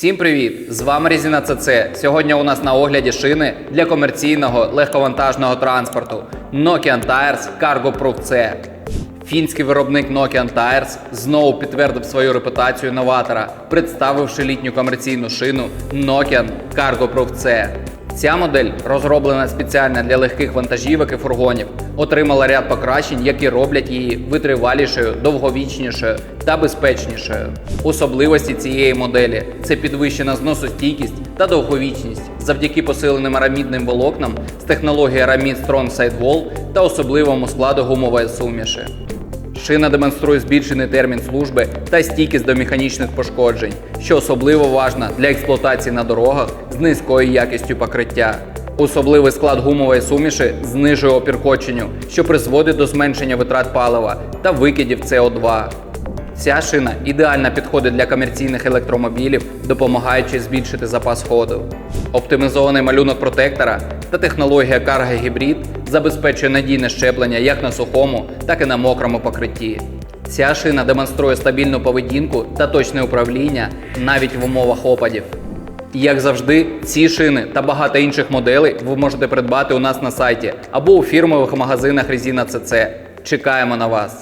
Всім привіт! З вами Різіна ЦЦ. Сьогодні у нас на огляді шини для комерційного легковантажного транспорту Nokian Tires Cargo Proof C. Фінський виробник Nokian Tires знову підтвердив свою репутацію новатора, представивши літню комерційну шину Nokian Cargo Proof C. Ця модель, розроблена спеціально для легких вантажівок і фургонів, отримала ряд покращень, які роблять її витривалішою, довговічнішою та безпечнішою. Особливості цієї моделі це підвищена зносостійкість та довговічність завдяки посиленим арамідним волокнам з технологією Aramid Strong Sidewall та особливому складу гумової суміші. Шина демонструє збільшений термін служби та стійкість до механічних пошкоджень, що особливо важна для експлуатації на дорогах з низькою якістю покриття. Особливий склад гумової суміші знижує опір коченню, що призводить до зменшення витрат палива та викидів СО2. Ця шина ідеально підходить для комерційних електромобілів, допомагаючи збільшити запас ходу. Оптимізований малюнок протектора та технологія Cargo Hybrid забезпечує надійне щеплення як на сухому, так і на мокрому покритті. Ця шина демонструє стабільну поведінку та точне управління навіть в умовах опадів. Як завжди, ці шини та багато інших моделей ви можете придбати у нас на сайті або у фірмових магазинах Резина ЦЦ. Чекаємо на вас!